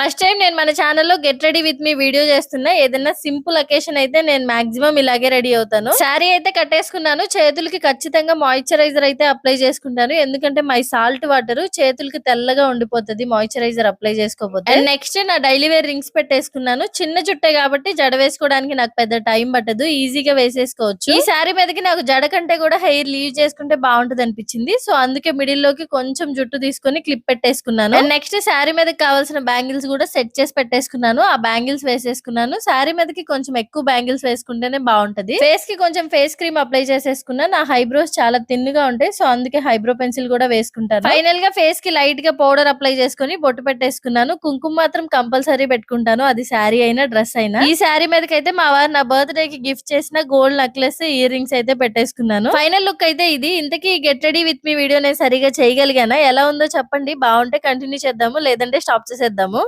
First time నేను మన ఛానల్లో get ready with me video చేస్తున్నా. ఏదైనా సింపుల్ అకేషన్ అయితే నేను మాక్సిమం ఇలాగే రెడీ అవుతాను. శారీ అయితే కట్టేసుకున్నాను. చేతులకి ఖచ్చితంగా మాయిశ్చరైజర్ అయితే అప్లై చేసుకుంటాను. ఎందుకంటే మై సాల్ట్ వాటర్ చేతులకి తెల్లగా ఉండిపోతుంది. మాయిశ్చరైజర్ అప్లై చేసుకోకపోతే నెక్స్ట్ నా డైలీ వేర్ రింగ్స్ పెట్టేసుకున్నాను. చిన్న జుట్టే కాబట్టి జడ వేసుకోవడానికి నాకు పెద్ద టైం పట్టదు. ఈజీగా వేసేసుకోవచ్చు. ఈ శారీ మీదకి నాకు జడ కంటే కూడా హెయిర్ లీవ్ చేసుకుంటే బాగుంటది అనిపించింది. సో అందుకే మిడిల్లోకి కొంచెం జుట్టు తీసుకొని క్లిప్ పెట్టేసుకున్నాను. నెక్స్ట్ శారీ మీదకి కావాల్సిన బ్యాంగిల్స్ కూడా సెట్ చేసి పెట్టేసుకున్నాను. ఆ బ్యాంగిల్స్ వేసేసుకున్నాను. శారీ మీదకి కొంచెం ఎక్కువ బ్యాంగిల్స్ వేసుకుంటేనే బాగుంటది. ఫేస్కి కొంచెం ఫేస్ క్రీమ్ అప్లై చేసేసుకున్నా నా హైబ్రోస్ చాలా థిన్గా ఉంటాయి. సో అందుకే హైబ్రో పెన్సిల్ కూడా వేసుకుంటాను. ఫైనల్గా ఫేస్కి లైట్గా పౌడర్ అప్లై చేసుకుని బొట్టు పెట్టేసుకున్నాను. కుంకుమ మాత్రం కంపల్సరీ పెట్టుకుంటాను. అది శారీ అయినా డ్రెస్ అయినా. ఈ శారీ మీదకైతే మా వారు నా బర్త్డే కి గిఫ్ట్ చేసిన గోల్డ్ నెక్లెస్ ఇయర్ రింగ్స్ అయితే పెట్టేసుకున్నాను. ఫైనల్ లుక్ అయితే ఇది. ఇంతకీ get ready with me video నేను సరిగా చేయగలిగానా? ఎలా ఉందో చెప్పండి. బాగుంటే కంటిన్యూ చేద్దాము. లేదంటే స్టాప్ చేసేద్దాము.